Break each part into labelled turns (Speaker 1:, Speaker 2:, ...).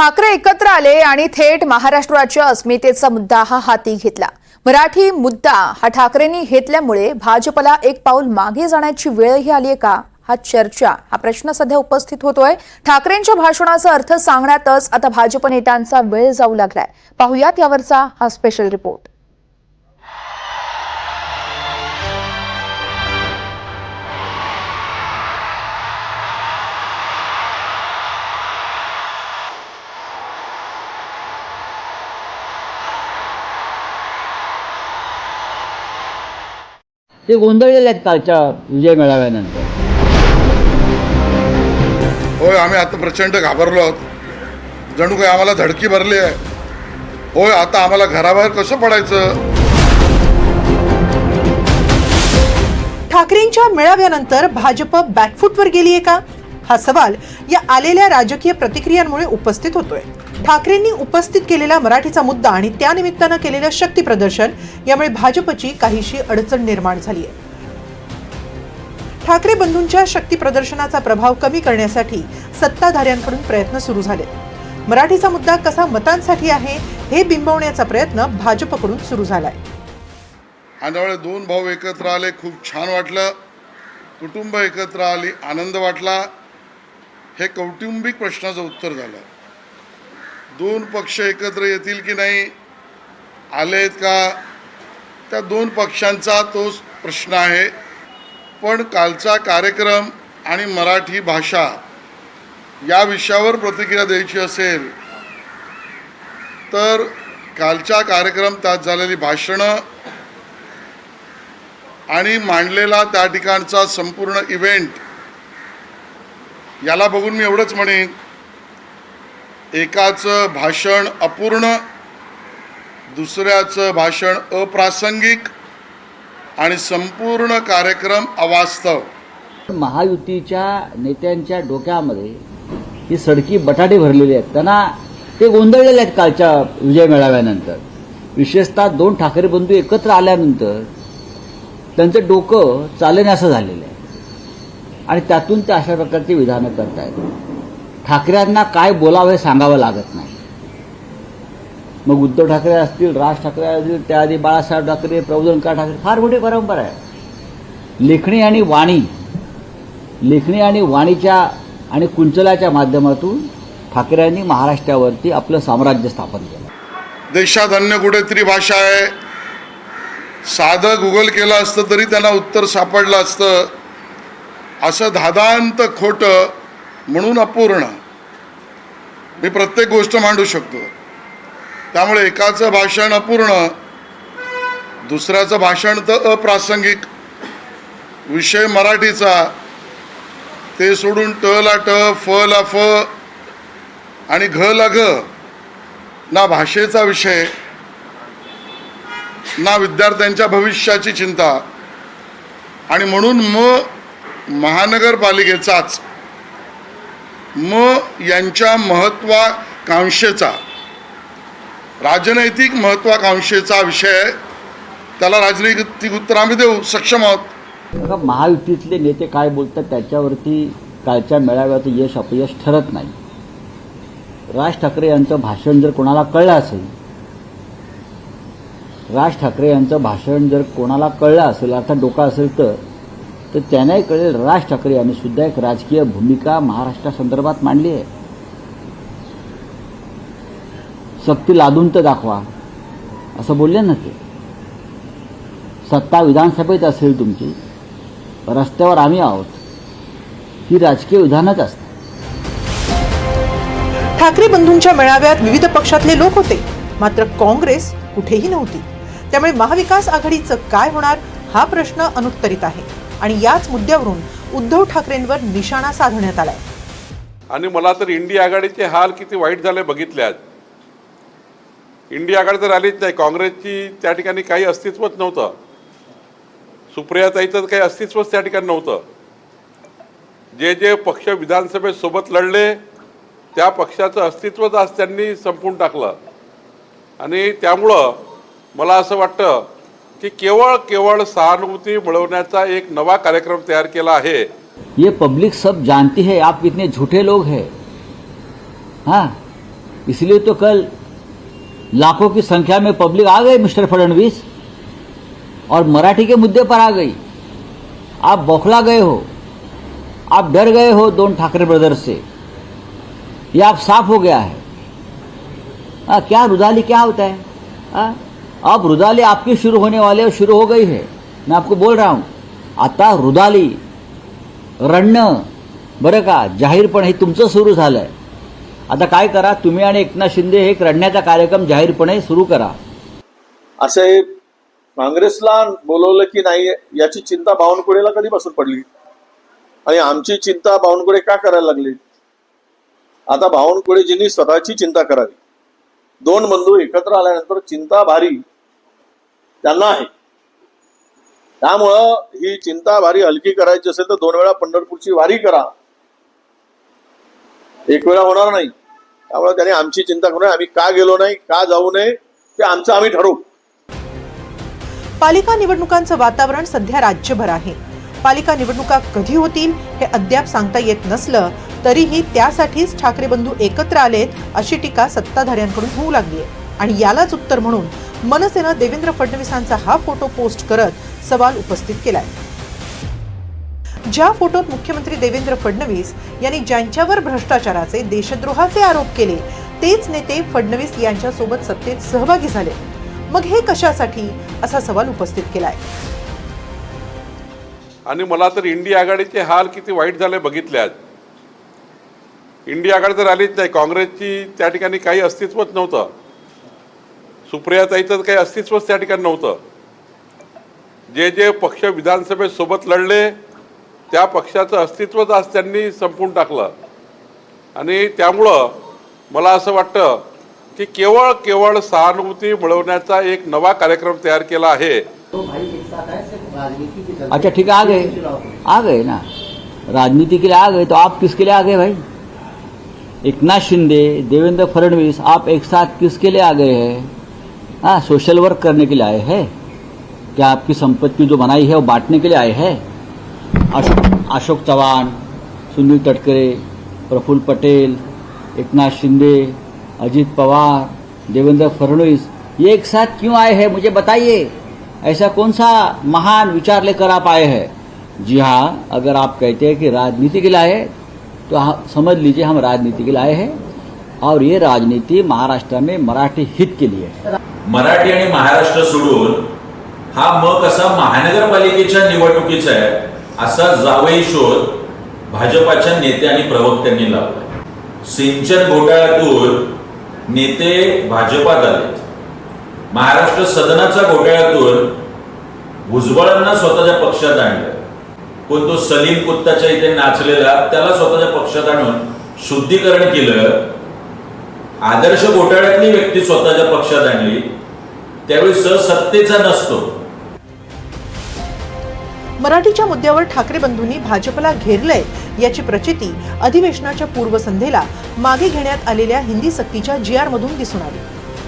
Speaker 1: ठाकरे एकत्र आले आणि थेट महाराष्ट्राच्या अस्मितेचा मुद्दा हा हाती घेतला. मराठी मुद्दा हा ठाकरेंनी घेतल्यामुळे भाजपला एक पाऊल मागे जाण्याची वेळही आली आहे का? हा चर्चा हा प्रश्न सध्या उपस्थित होतोय. ठाकरेंच्या भाषणाचा अर्थ सांगण्यातच आता भाजप नेत्यांचा वेळ जाऊ लागलाय. पाहुयात यावरचा हा स्पेशल रिपोर्ट
Speaker 2: ते गोंधळलेले आहेत कालच्या विजय मेळाव्यानंतर.
Speaker 3: होय आम्ही आता प्रचंड घाबरलो आहोत. जणू काही आम्हाला धडकी भरली आहे. होय आता आम्हाला घराबाहेर कसं पडायचं?
Speaker 4: ठाकरेंच्या मेळाव्यानंतर भाजप बॅकफूटवर गेलीये का? हा सवाल या आलेल्या राजकीय प्रतिक्रियांमुळे उपस्थित होतोय. ठाकरेंनी उपस्थित केलेला मराठीचा मुद्दा आणि त्यानिमित्तानं केलेलं शक्ती प्रदर्शन यामुळे भाजपची काहीशी अडचण निर्माण झाली आहे ठाकरे बंधूंच्या शक्ती प्रदर्शनाचा प्रभाव कमी करण्यासाठी सत्ताधाऱ्यांकडून प्रयत्न सुरू झाले. मराठीचा मुद्दा कसा मतांसाठी आहे हे बिंबवण्याचा प्रयत्न भाजपकडून सुरू झालाय.
Speaker 3: आंधळ दोन भाऊ एकत्र आले खूप छान वाटलं. कुटुंब एकत्र आली आनंद वाटला. हे कौटुंबिक प्रश्नाचं उत्तर झालं. दोन पक्ष एकत्र येतील की नाही आलेत का? त्या दोन पक्षांचा तोच प्रश्न आहे. पण कालचा कार्यक्रम आणि मराठी भाषा या विषयावर प्रतिक्रिया द्यायची असेल तर कालचा कार्यक्रम त्यात झालेली भाषणं आणि मांडलेला त्या ठिकाणचा संपूर्ण इव्हेंट याला बघून मी एवढंच म्हणेन एकाचं भाषण अपूर्ण दुसऱ्याचं भाषण अप्रासंगिक आणि संपूर्ण कार्यक्रम अवास्तव.
Speaker 2: महायुतीच्या नेत्यांच्या डोक्यामध्ये ही सडकी बटाटे भरलेली आहेत. त्यांना ते गोंधळलेले आहेत कालच्या विजय मेळाव्यानंतर. विशेषतः दोन ठाकरे बंधू एकत्र आल्यानंतर त्यांचं डोकं चालण्याचं झालेलं आहे. आणि त्यातून ते अशा प्रकारची विधानं करतायत. ठाकरेंना काय बोलावं हे सांगावं लागत नाही. मग उद्धव ठाकरे असतील राज ठाकरे असतील त्याआधी बाळासाहेब ठाकरे प्रबोधनकार ठाकरे फार मोठी परंपरा आहे. लेखणी आणि वाणी लेखणी आणि वाणीच्या आणि कुंचलाच्या माध्यमातून ठाकरेंनी महाराष्ट्रावरती आपलं साम्राज्य स्थापन केलं.
Speaker 3: देशात अन्य कुठेतरी भाषा आहे. साधं गुगल केलं असतं तरी त्यांना उत्तर सापडलं असतं. असं धादांत खोटं म्हणून अपूर्ण. मी प्रत्येक गोष्ट मांडू शकतो. त्यामुळे एकाचं भाषण अपूर्ण दुसऱ्याचं भाषण तर अप्रासंगिक. विषय मराठीचा ते सोडून ट ला ट फ ला फ आणि घ ला घ ना भाषेचा विषय ना विद्यार्थ्यांच्या भविष्याची चिंता. आणि म्हणून म महानगरपालिकेचाच म यांच्या महत्वाकांक्षेचा राजनैतिक महत्वाकांक्षेचा विषय त्याला राजनैतिक उत्तर आम्ही देऊ सक्षम आहोत.
Speaker 2: महायुतीतले नेते काय बोलतात त्याच्यावरती कालच्या मेळाव्याचं यश अपयश ठरत नाही. राज ठाकरे यांचं भाषण जर कोणाला कळलं असेल राज ठाकरे यांचं भाषण जर कोणाला कळलं असेल अर्थात डोका असेल तर तर त्यांनाही कळेल राज ठाकरे यांनी सुद्धा एक राजकीय भूमिका महाराष्ट्रासंदर्भात मांडली आहे. सक्ती लादून तर दाखवा. असं बोलले ना ते. सत्ता विधानसभेत असेल तुमची रस्त्यावर आम्ही आहोत. ही राजकीय विधानच असतात
Speaker 4: ठाकरे बंधूंच्या मेळाव्यात विविध पक्षातले लोक होते. मात्र काँग्रेस कुठेही नव्हती. त्यामुळे महाविकास आघाडीचं काय होणार हा प्रश्न अनुत्तरित आहे. आणि याच मुद्द्यावरून उद्धव ठाकरेंवर निशाणा साधण्यात आलाय.
Speaker 5: आणि मला तर इंडिया आघाडीचे हाल किती वाईट झाले बघितले आज इंडिया आघाडी तर आलीच नाही. काँग्रेसची त्या ठिकाणी काही अस्तित्वच नव्हतं. सुप्रियाताईचं काही अस्तित्वच त्या ठिकाणी नव्हतं. जे जे पक्ष विधानसभेत सोबत लढले त्या पक्षाचं अस्तित्वच आज त्यांनी संपून टाकलं. आणि त्यामुळं मला असं वाटतं की केवळ केवळ सहानुभूती मिळवण्याचा एक नवा कार्यक्रम तयार केला आहे.
Speaker 2: ये पब्लिक सब जानती है आप कितने झूठे लोग हैं। हाँ इसलिए तो कल लाखों की संख्या में पब्लिक आ गई मिस्टर फडणवीस और मराठी के मुद्दे पर आ गई। आप बौखला गए हो आप डर गए हो दोन ठाकरे ब्रदर से। ये आप साफ हो गया है। आ, क्या रुदाली क्या होता है? आ? अब रुदाली आपकी शुरू होने वाली और शुरू हो गई है। मैं आपको बोल रहा हूं आता रुदाली रडणं बरं का जाहीरपणे हे तुमचं सुरू झालंय। आता काय करा तुम्ही आणि एकनाथ शिंदे हे एक रडण्याचा कार्यक्रम जाहीरपणे सुरू करा।
Speaker 6: असे काँग्रेसला बोलवलं की नाही याची चिंता बावनकुळेला कधीपासून पडली? आणि आमची चिंता बावनकुळे का करायला लागली? आता बावनकुळेजींनी स्वतःची चिंता करावी. दोन बंधू एकत्र आल्यानंतर चिंता भारी त्यांना आहे. त्यामुळं ही चिंता भारी हलकी करायची असेल तर दोन वेळा पंढरपूरची वारी करा. एक वेळा होणार नाही. त्यामुळे त्याने आमची चिंता करू नये. आम्ही का गेलो नाही का जाऊ नये ते आमचं आम्ही ठरवू.
Speaker 4: पालिका निवडणुकांचं वातावरण सध्या राज्यभर आहे. पालिका निवडणुका कधी होतील हे अद्याप सांगता येत नसलं तरीही त्यासाठीच ठाकरे बंधू एकत्र आलेत अशी टीका सत्ताधाऱ्यांकडून होऊ लागली आहे. आणि यालाच उत्तर म्हणून मनसेनं देवेंद्र फडणवीसांचा हा फोटो पोस्ट करत सवाल उपस्थित केलाय. ज्या फोटोत मुख्यमंत्री देवेंद्र फडणवीस यांनी ज्यांच्यावर भ्रष्टाचाराचे देशद्रोहाचे आरोप केले तेच नेते फडणवीस यांच्यासोबत सत्तेत सहभागी झाले. मग हे कशासाठी? असा सवाल उपस्थित केलाय.
Speaker 5: आणि मला तर इंडिया आघाडीचे हाल किती वाईट झाले बघितले आज इंडिया आघाडी तर आलीच नाही. काँग्रेसची त्या ठिकाणी काही अस्तित्वच नव्हतं. सुप्रियाताईचं काही अस्तित्वच त्या ठिकाणी नव्हतं. जे जे पक्ष विधानसभेत सोबत लढले त्या पक्षाचं अस्तित्वच आज त्यांनी संपून टाकलं. आणि त्यामुळं मला असं वाटतं की केवळ केवळ सहानुभूती मिळवण्याचा एक नवा कार्यक्रम तयार केला आहे.
Speaker 2: अच्छा ठीक है आ गए आ गए ना? राजनीति के लिए आ गए तो आप किसके लिए आ गए भाई? एकनाथ शिंदे देवेंद्र फडणवीस आप एक साथ किसके लिए आ गए हैं हाँ सोशल वर्क करने के लिए आए हैं। क्या आपकी संपत्ति जो बनाई है वो बांटने के लिए आए हैं? अशोक अशोक चौहान सुनील तटकरे प्रफुल्ल पटेल एकनाथ शिंदे अजीत पवार देवेंद्र फडणवीस ये एक साथ क्यों आए हैं? मुझे बताइए। ऐसा कौन सा महान विचार लेकर आप आए हैं? जी हाँ अगर आप कहते हैं कि राजनीति के लिए तो हाँ, समझ लीजिए हम राजनीति के लिए हैं। और ये राजनीति महाराष्ट्र में मराठी हित के लिए है।
Speaker 7: मराठी आणि महाराष्ट्र सोडून हा मग कसा महानगरपालिकेच्या निवडणुकीचा आहे असा जावई शोध भाजपाच्या नेते आणि प्रवक्त्यांनी लावला सिंचन घोटाळ्यातून नेते भाजपात आले महाराष्ट्र सदनाचा घोटाळ्यातून भुजबळांना स्वतःच्या पक्षात आणलं कोण तो सलीम कुत्ताच्या इथे नाचलेला त्याला स्वतःच्या पक्षात आणून शुद्धीकरण केलं. आदर्श घोटाळ्यातली व्यक्ती स्वतःच्या पक्षात आणली. त्यावेळी सत्तेचा नसतो.
Speaker 4: मराठीच्या मुद्द्यावर ठाकरे बंधूंनी भाजपला घेरलंय याची प्रचिती अधिवेशनाच्या पूर्वसंध्येला मागे घेण्यात आलेल्या हिंदी सक्तीच्या जी आर मधून दिसून आली.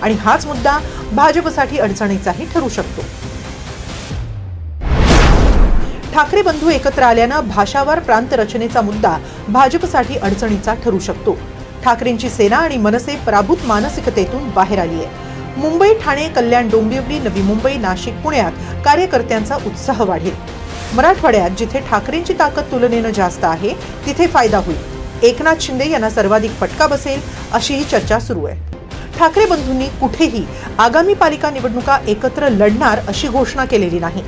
Speaker 4: आणि हाच मुद्दा भाजपसाठी अडचणीचाही ठरू शकतो. ठाकरे बंधू एकत्र आल्यानं भाषावार प्रांत रचनेचा मुद्दा भाजपसाठी अडचणीचा ठरू शकतो. ठाकरेंची सेना आणि मनसे पराभूत मानसिकतेतून बाहेर आली आहे. मुंबई ठाणे कल्याण डोंबिवली नवी मुंबई नाशिक पुण्यात कार्यकर्त्यांचा उत्साह वाढेल. मराठवाड्यात जिथे ठाकरेंची ताकद तुलनेनं जास्त आहे तिथे फायदा होईल. एकनाथ शिंदे यांना सर्वाधिक फटका बसेल अशीही चर्चा सुरू आहे. ठाकरे बंधूंनी कुठेही आगामी पालिका निवडणुका एकत्र लढणार अशी घोषणा केलेली नाही.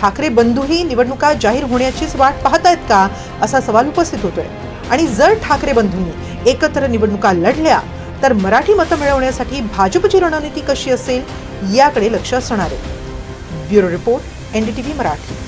Speaker 4: ठाकरे बंधूही निवडणुका जाहीर होण्याचीच वाट पाहतायत का असा सवाल उपस्थित होतोय. आणि जर ठाकरे बंधूंनी एकत्र निवडणुका लढल्या तर मराठी मतं मिळवण्यासाठी भाजपची रणनीती कशी असेल याकडे लक्ष असणार आहे. Bureau report NDTV Marathi.